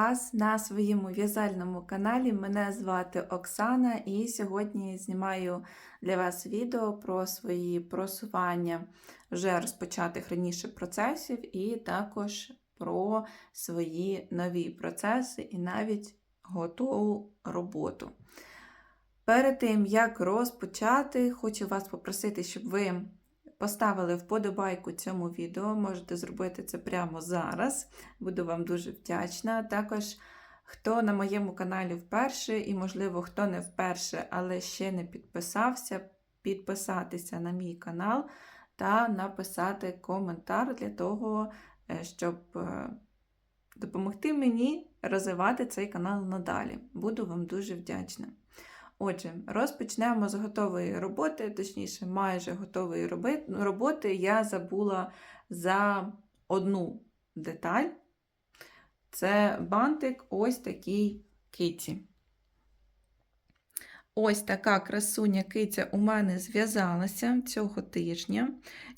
вас на своєму в'язальному каналі. Мене звати Оксана, і сьогодні знімаю для вас відео про свої просування вже розпочатих раніше процесів, і також про свої нові процеси і навіть готову роботу. Перед тим, як розпочати, хочу вас попросити, щоб ви поставили вподобайку цьому відео. Можете зробити це прямо зараз. Буду вам дуже вдячна. Також, хто на моєму каналі вперше, і, можливо, хто не вперше, але ще не підписався, підписатися на мій канал та написати коментар для того, е, щоб е, допомогти мені розвивати цей канал надалі. Буду вам дуже вдячна. Отже, розпочнемо з готової роботи, точніше, майже готової роботи. Я забула за одну деталь. Це бантик ось такий киці. Ось така красуня киця у мене зв'язалася цього тижня.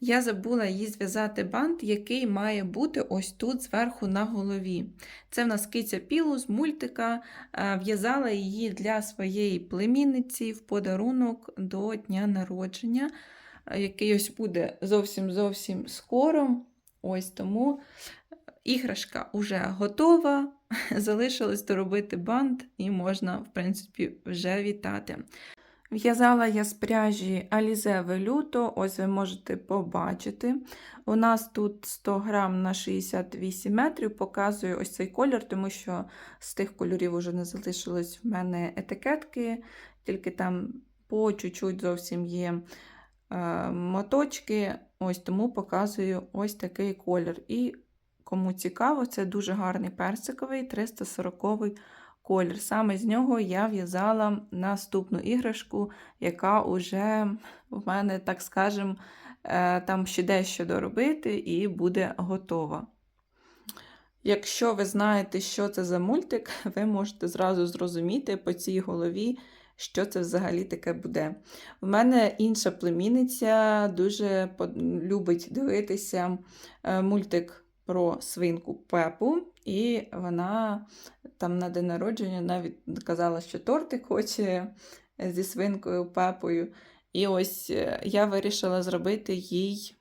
Я забула їй зв'язати бант, який має бути ось тут зверху на голові. Це в нас киця Пілу з мультика. Е, В'язала її для своєї племінниці в подарунок до дня народження, е, який ось буде зовсім-зовсім скоро. Ось тому іграшка вже готова. Залишилось доробити бант і можна, в принципі, вже вітати. В'язала я з пряжі Alize Veluto, ось ви можете побачити. У нас тут 100 грам на 68 метрів, показую ось цей колір, тому що з тих кольорів вже не залишилось в мене етикетки, тільки там по чуть-чуть зовсім є е, моточки, ось тому показую ось такий колір. І Кому цікаво, це дуже гарний персиковий 340 колір. Саме з нього я в'язала наступну іграшку, яка вже в мене, так скажем, е, там ще дещо доробити і буде готова. Якщо ви знаєте, що це за мультик, ви можете зразу зрозуміти по цій голові, що це взагалі таке буде. У мене інша племінниця дуже любить дивитися е, мультик про свинку Пепу, і вона там на день народження навіть казала, що тортик хоче зі свинкою Пепою. І ось е, я вирішила зробити їй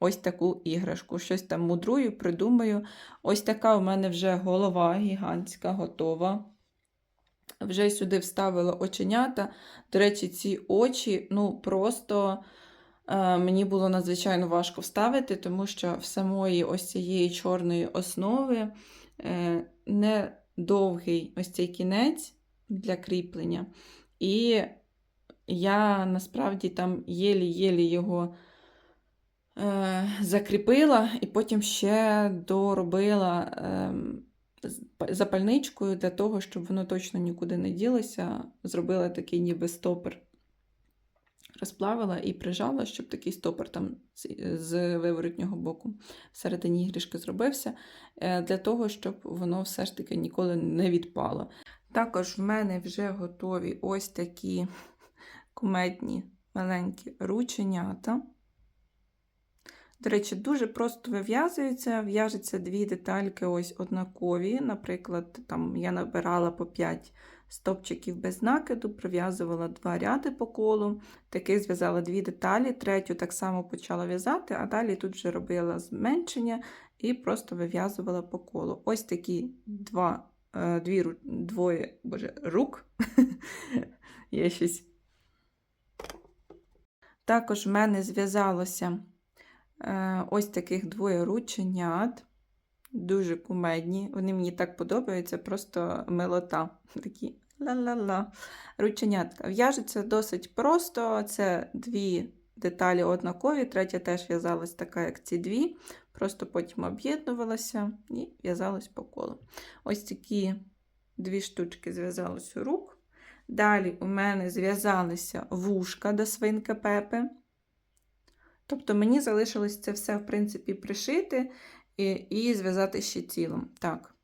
ось таку іграшку. Щось там мудрую, придумаю. Ось така у мене вже голова гігантська, готова. Вже сюди вставила оченята. До речі, ці очі, ну, просто. Е, мені було надзвичайно важко вставити, тому що в самої ось цієї чорної основи е, не довгий ось цей кінець для кріплення. І я насправді там єлі-єлі його е, закріпила, і потім ще доробила ем, запальничкою для того, щоб воно точно нікуди не ділося. Зробила такий ніби стопер розплавила і прижала, щоб такий стопор там з виворотнього боку всередині іграшки зробився, е, для того, щоб воно все ж таки ніколи не відпало. Також в мене вже готові ось такі кумедні маленькі рученята. До речі, дуже просто вив'язується, в'яжеться дві детальки ось однакові. Наприклад, там я набирала по 5 стопчиків без накиду, пров'язувала два ряди по колу, таких зв'язала дві деталі, третю так само почала в'язати, а далі тут вже робила зменшення і просто вив'язувала по колу. Ось такі два, е, дві, двоє боже, рук. Є щось. Також в мене зв'язалося е, ось таких двоє рученят. Дуже кумедні. Вони мені так подобаються, просто милота. Такі ла-ла-ла. Рученятка. В'яжеться досить просто. Це дві деталі однакові, третя теж в'язалась така, як ці дві. Просто потім об'єднувалася і в'язалась по колу. Ось такі дві штучки зв'язалися у рук. Далі у мене зв'язалися вушка до свинки Пепи. Тобто мені залишилось це все, в принципі, пришити і і зв'язати ще тілом. Так.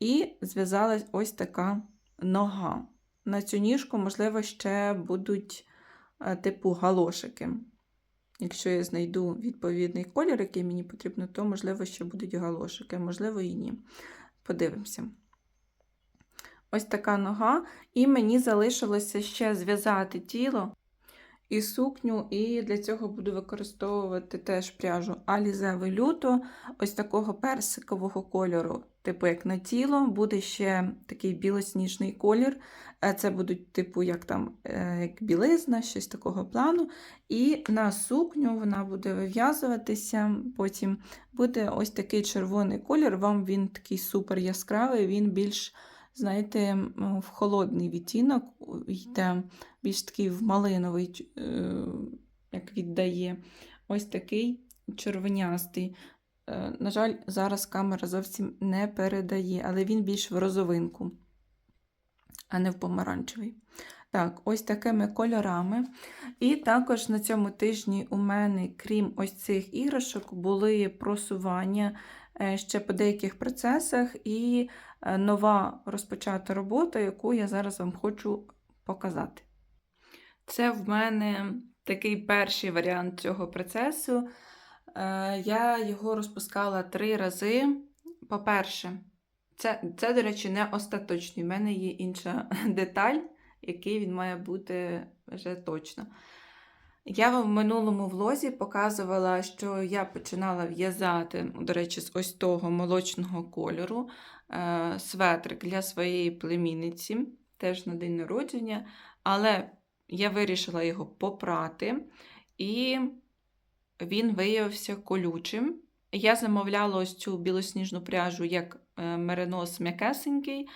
І зв'язалась ось така нога. На цю ніжку, можливо, ще будуть е, типу галошики. Якщо я знайду відповідний колір, який мені потрібно, то, можливо, ще будуть галошики, можливо, і ні. подивимося. Ось така нога, і мені залишилося ще зв'язати тіло і сукню, і для цього буду використовувати теж пряжу Alize Velluto, ось такого персикового кольору, типу як на тіло, буде ще такий білосніжний колір. Е, Це будуть, типу, як там е, як білизна, щось такого плану. І на сукню вона буде вив'язуватися. Потім буде ось такий червоний колір. Вам він такий супер яскравий, він більш, знаєте, в холодний відтінок йде, більш такий в малиновий, е, як віддає. Ось такий червонястий. Е, На жаль, зараз камера зовсім не передає, але він більш в розовинку, а не в помаранчевий. Так, ось такими кольорами. І також на цьому тижні у мене, крім ось цих іграшок, були просування е, ще по деяких процесах і нова розпочата робота, яку я зараз вам хочу показати. Це в мене такий перший варіант цього процесу. Е, Я його розпускала три рази. По-перше, це, це, до речі, не остаточний. У мене є інша деталь, який він має бути вже точно. Я вам в минулому влозі показувала, що я починала в'язати, до речі, з ось того молочного кольору е, светрик для своєї племінниці, теж на день народження. Але я вирішила його попрати, і він виявився колючим. Я замовляла ось цю білосніжну пряжу як е, меринос м'якесенький,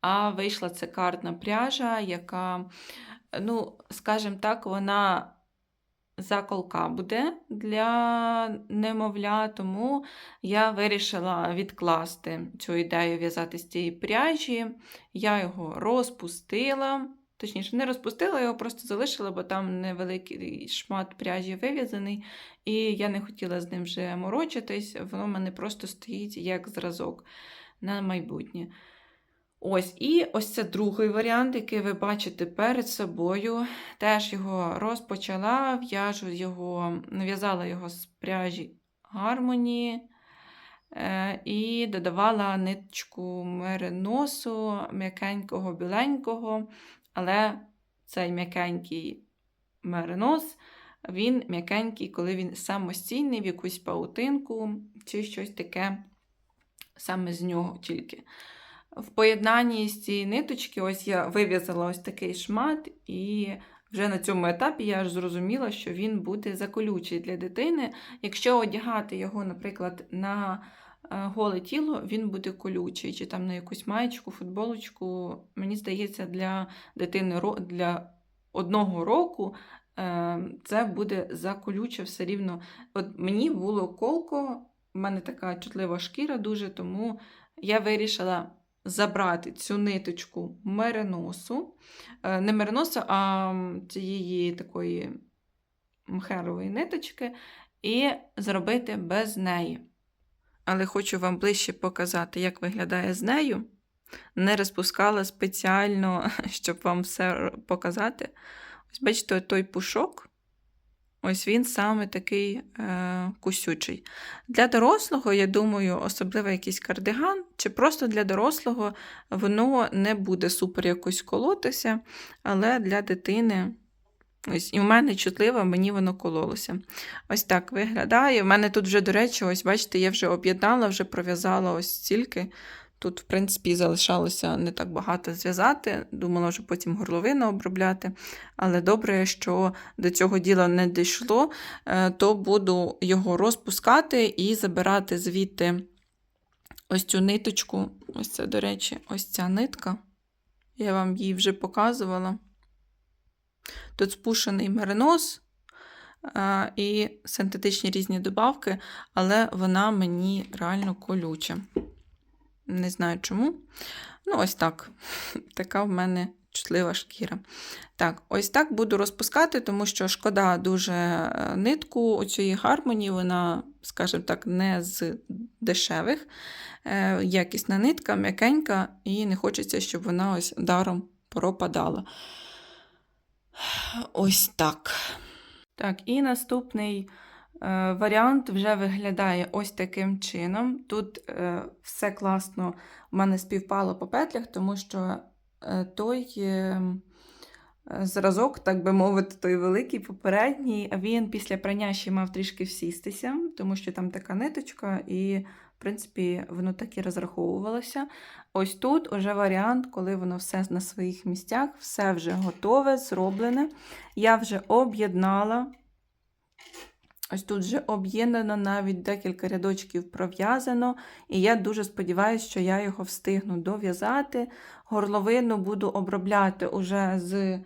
а вийшла це картна пряжа, яка, ну, скажімо так, вона заколка буде для немовля, тому я вирішила відкласти цю ідею в'язати з цієї пряжі. Я його розпустила. Точніше, не розпустила, його просто залишила, бо там невеликий шмат пряжі вив'язаний, і я не хотіла з ним вже морочитись, воно в мене просто стоїть як зразок на майбутнє. Ось, і ось це другий варіант, який ви бачите перед собою. Теж його розпочала, в'яжу його, нав'язала його з пряжі гармонії. Е, І додавала ниточку мериносу, м'якенького, біленького, але цей м'якенький меринос, він м'якенький, коли він самостійний в якусь паутинку чи щось таке саме з нього тільки. В поєднанні з цієї ниточки, ось я вив'язала ось такий шмат, і вже на цьому етапі я ж зрозуміла, що він буде заколючий для дитини. Якщо одягати його, наприклад, на е, голе тіло, він буде колючий, чи там на якусь маєчку, футболочку. Мені здається, для дитини для одного року е, це буде заколюче все рівно. От мені було колко, в мене така чутлива шкіра дуже, тому я вирішила забрати цю ниточку мериносу, Е, не мериносу, а цієї такої мхерової ниточки, і зробити без неї. Але хочу вам ближче показати, як виглядає з нею. Не розпускала спеціально, щоб вам все показати. Ось бачите, той пушок. Ось він саме такий е, кусючий. Для дорослого, я думаю, особливо якийсь кардиган, чи просто для дорослого воно не буде супер якось колотися, але для дитини. Ось, і в мене чутливо, мені воно кололося. Ось так виглядає. У мене тут вже, до речі, ось бачите, я вже об'єднала, вже пров'язала ось стільки. Тут, в принципі, залишалося не так багато зв'язати. Думала, що потім горловину обробляти. Але добре, що до цього діла не дійшло, е, то буду його розпускати і забирати звідти ось цю ниточку. Ось це, до речі, ось ця нитка. Я вам її вже показувала. Тут спушений меринос е, і синтетичні різні добавки, але вона мені реально колюча. Не знаю чому. Ну, ось так. Така в мене чутлива шкіра. Так, ось так буду розпускати, тому що шкода дуже е, нитку оцієї гармонії, вона, скажімо так, не з дешевих. Е, Якісна нитка, м'якенька, і не хочеться, щоб вона ось даром пропадала. Ось так. Так, і наступний Варіант вже виглядає ось таким чином. Тут е, все класно в мене співпало по петлях, тому що е, той е, е, зразок, так би мовити, той великий попередній, він після прання ще мав трішки всістися, тому що там така ниточка, і, в принципі, воно так і розраховувалося. Ось тут уже варіант, коли воно все на своїх місцях, все вже готове, зроблене. Я вже об'єднала. Ось тут вже об'єднано навіть декілька рядочків пров'язано, і я дуже сподіваюся, що я його встигну дов'язати. Горловину буду обробляти уже з е,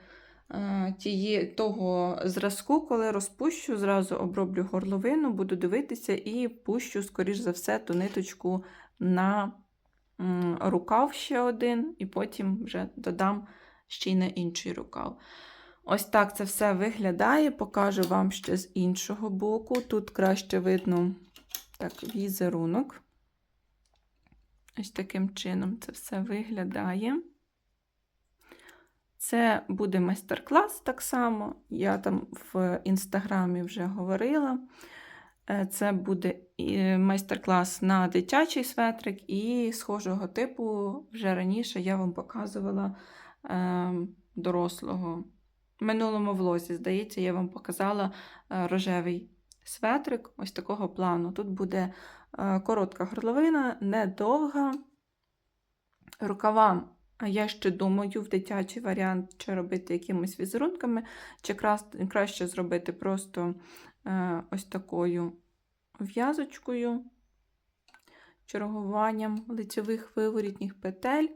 тіє, того зразку, коли розпущу, зразу оброблю горловину, буду дивитися і пущу, скоріш за все, ту ниточку на рукав ще один, і потім вже додам ще й на інший рукав. Ось так це все виглядає. Покажу вам ще з іншого боку. Тут краще видно так, візерунок. Ось таким чином це все виглядає. Це буде майстер-клас так само. Я там в інстаграмі вже говорила. Е, Це буде майстер-клас на дитячий светрик, і схожого типу вже раніше я вам показувала е, дорослого. Минулому влозі, здається, я вам показала е, рожевий светрик ось такого плану. Тут буде е, коротка горловина, недовга. Рукава, я ще думаю, в дитячий варіант, чи робити якимись візерунками, чи краще зробити просто е, ось такою в'язочкою, чергуванням лицьових виворітніх петель.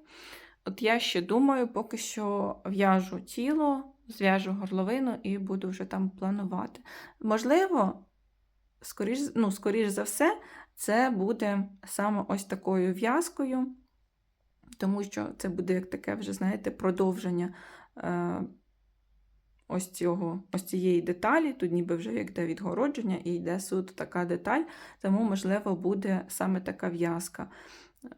От я ще думаю, поки що в'яжу тіло, зв'яжу горловину і буду вже там планувати. Можливо, скоріш, ну, скоріш за все, це буде саме ось такою в'язкою, тому що це буде як таке вже, знаєте, продовження е, ось, цього, ось цієї деталі. Тут ніби вже йде відгородження і йде суд така деталь, тому, можливо, буде саме така в'язка.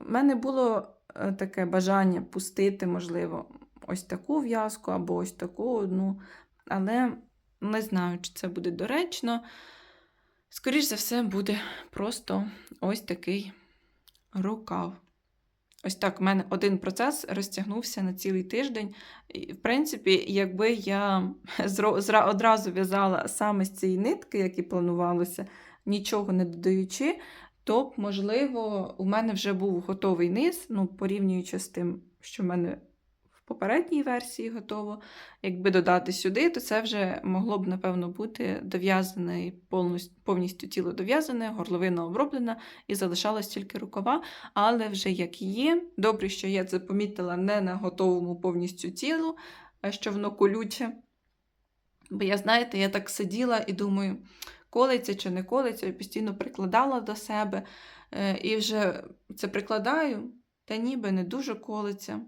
У мене було е, таке бажання пустити, можливо, ось таку в'язку або ось таку одну, але не знаю, чи це буде доречно. Скоріше за все, буде просто ось такий рукав. Ось так, в мене один процес розтягнувся на цілий тиждень. І, в принципі, якби я одразу в'язала саме з цієї нитки, як і планувалося, нічого не додаючи, то б, можливо, у мене вже був готовий низ, ну, порівнюючи з тим, що в мене попередній версії готово. Якби додати сюди, то це вже могло б, напевно, бути дов'язане повністю, тіло дов'язане, горловина оброблена і залишалось тільки рукава. Але вже як є, добре, що я це помітила не на готовому повністю тілу, а що воно колюче. Бо я, знаєте, я так сиділа і думаю, колиться чи не колиться, я постійно прикладала до себе. е, І вже це прикладаю, та ніби не дуже колиться.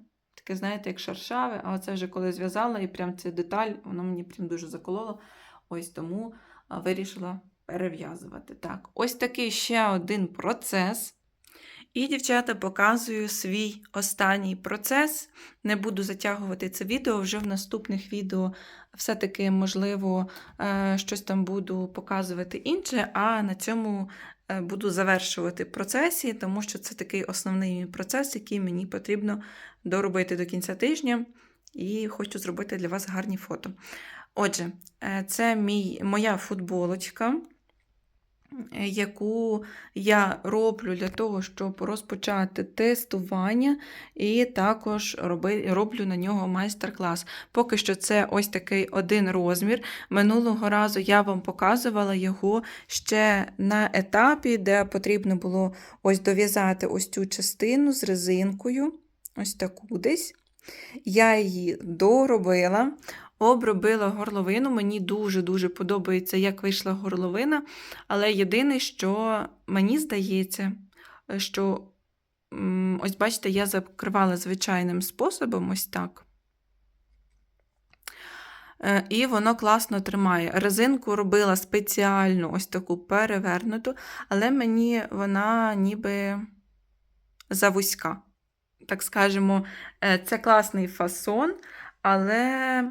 Таке, знаєте, як шаршаве, а це вже коли зв'язала, і прям ця деталь, воно мені прям дуже закололо. Ось тому вирішила перев'язувати. Так, ось такий ще один процес. І, дівчата, показую свій останній процес. Не буду затягувати це відео вже в наступних відео. Все-таки, можливо, е, щось там буду показувати інше, а на цьому буду завершувати процесі, тому що це такий основний процес, який мені потрібно доробити до кінця тижня, і хочу зробити для вас гарні фото. Отже, е, це мій, моя футболочка, е, яку я роблю для того, щоб розпочати тестування, і також роблю на нього майстер-клас. Поки що це ось такий один розмір. Минулого разу я вам показувала його ще на етапі, де потрібно було ось дов'язати ось цю частину з резинкою, ось таку десь. Я її доробила, обробила горловину. Мені дуже-дуже подобається, як вийшла горловина. Але єдине, що мені здається, що ось бачите, я закривала звичайним способом, ось так. Е, І воно класно тримає. Резинку робила спеціально ось таку перевернуту, але мені вона ніби завузька. Так скажемо, е, це класний фасон, але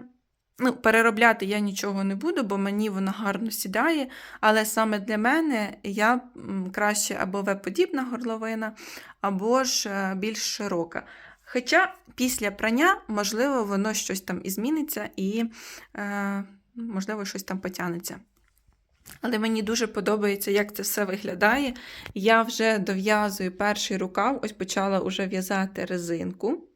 Ну, переробляти я нічого не буду, бо мені вона гарно сідає. Але саме для мене я краще або В-подібна горловина, або ж е, більш широка. Хоча після прання, можливо, воно щось там і зміниться, і, е, можливо, щось там потягнеться. Але мені дуже подобається, як це все виглядає. Я вже дов'язую перший рукав, ось почала вже в'язати резинку.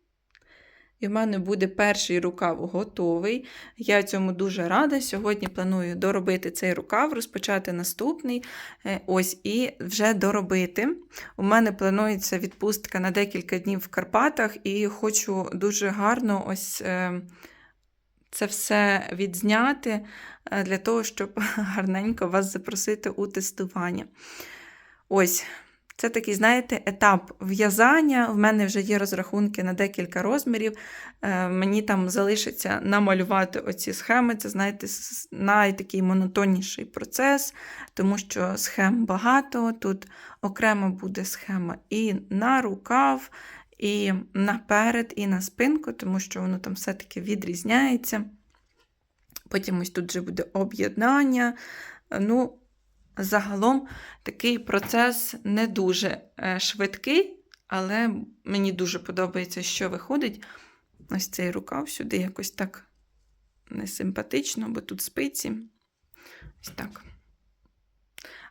І в мене буде перший рукав готовий. Я цьому дуже рада. Сьогодні планую доробити цей рукав, розпочати наступний. Е, Ось і вже доробити. У мене планується відпустка на декілька днів в Карпатах, і хочу дуже гарно ось е, це все відзняти е, для того, щоб гарненько вас запросити у тестування. Ось. Це такий, знаєте, етап в'язання. В мене вже є розрахунки на декілька розмірів. Е, Мені там залишиться намалювати оці схеми. Це, знаєте, найтакий монотонніший процес, тому що схем багато. Тут окремо буде схема і на рукав, і наперед, і на спинку, тому що воно там все-таки відрізняється. Потім ось тут вже буде об'єднання. Ну, загалом такий процес не дуже е, швидкий, але мені дуже подобається, що виходить. Ось цей рукав сюди якось так несимпатично, бо тут спиці. Ось так.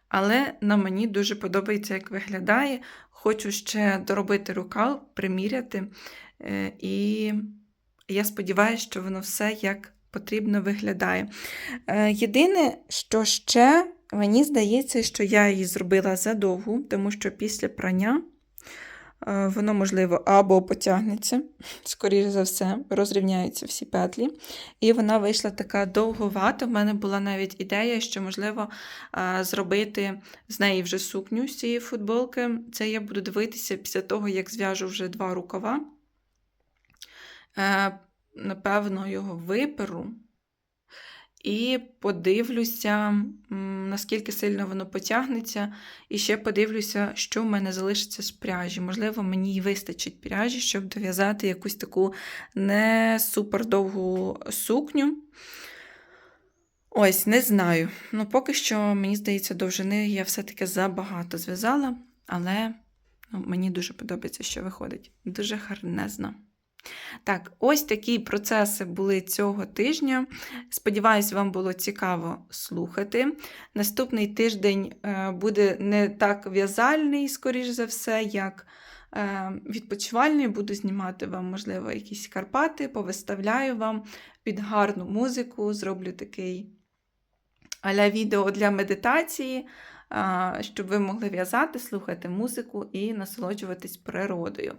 Але на мені дуже подобається, як виглядає. Хочу ще доробити рукав, приміряти. Е, І я сподіваюся, що воно все як потрібно виглядає. Е, Єдине, що ще мені здається, що я її зробила задовго, тому що після прання е, воно, можливо, або потягнеться, скоріше за все, розрівняються всі петлі. І вона вийшла така довговата. В мене була навіть ідея, що, можливо, е, зробити з неї вже сукню з цієї футболки. Це я буду дивитися після того, як зв'яжу вже два рукава. Е, Напевно, його виперу. І подивлюся, наскільки сильно воно потягнеться. І ще подивлюся, що в мене залишиться з пряжі. Можливо, мені й вистачить пряжі, щоб дов'язати якусь таку не супер довгу сукню. Ось, не знаю. Ну, поки що, мені здається, довжини я все-таки забагато зв'язала, але ну, мені дуже подобається, що виходить. Дуже гарнезно. Так, ось такі процеси були цього тижня. Сподіваюсь, вам було цікаво слухати. Наступний тиждень е, буде не так в'язальний, скоріш за все, як е, відпочивальний. Буду знімати вам, можливо, якісь Карпати, повиставляю вам під гарну музику, зроблю такий аля відео для медитації, щоб ви могли в'язати, слухати музику і насолоджуватись природою.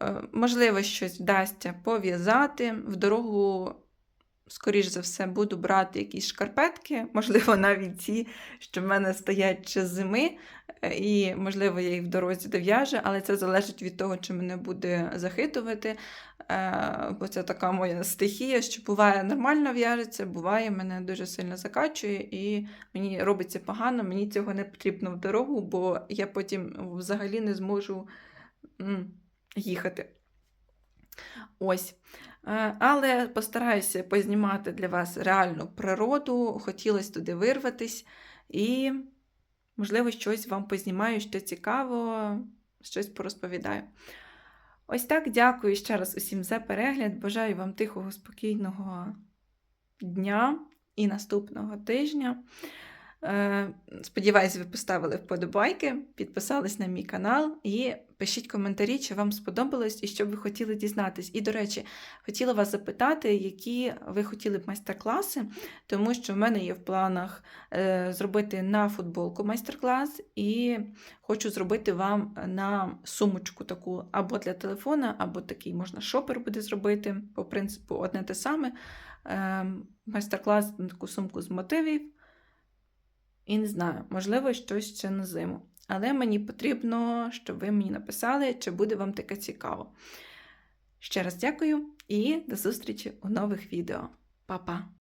Е, Можливо, щось вдасться пов'язати. В дорогу, скоріш за все, буду брати якісь шкарпетки, можливо, навіть ті, що в мене стоять ще зими, е, і, можливо, я їх в дорозі дов'яжу, але це залежить від того, чи мене буде захитувати. Е, Бо це така моя стихія, що буває нормально в'яжеться, буває, мене дуже сильно закачує, і мені робиться погано, мені цього не потрібно в дорогу, бо я потім взагалі не зможу їхати. Ось. Е, Але постараюся познімати для вас реальну природу, хотілося туди вирватись, і, можливо, щось вам познімаю, що цікаво, щось порозповідаю. Ось так дякую ще раз усім за перегляд. Бажаю вам тихого, спокійного дня і наступного тижня. Е, Сподіваюсь, ви поставили вподобайки, підписались на мій канал і пишіть коментарі, чи вам сподобалось і що б ви хотіли дізнатись. І, до речі, хотіла вас запитати, які ви хотіли б майстер-класи, тому що в мене є в планах е, зробити на футболку майстер-клас, і хочу зробити вам на сумочку таку або для телефона, або такий можна шопер буде зробити. По принципу, одне те саме. Е, Майстер-клас на таку сумку з мотивів. І не знаю, можливо, щось ще на зиму. Але мені потрібно, щоб ви мені написали, чи буде вам таке цікаво. Ще раз дякую і до зустрічі у нових відео. Па-па!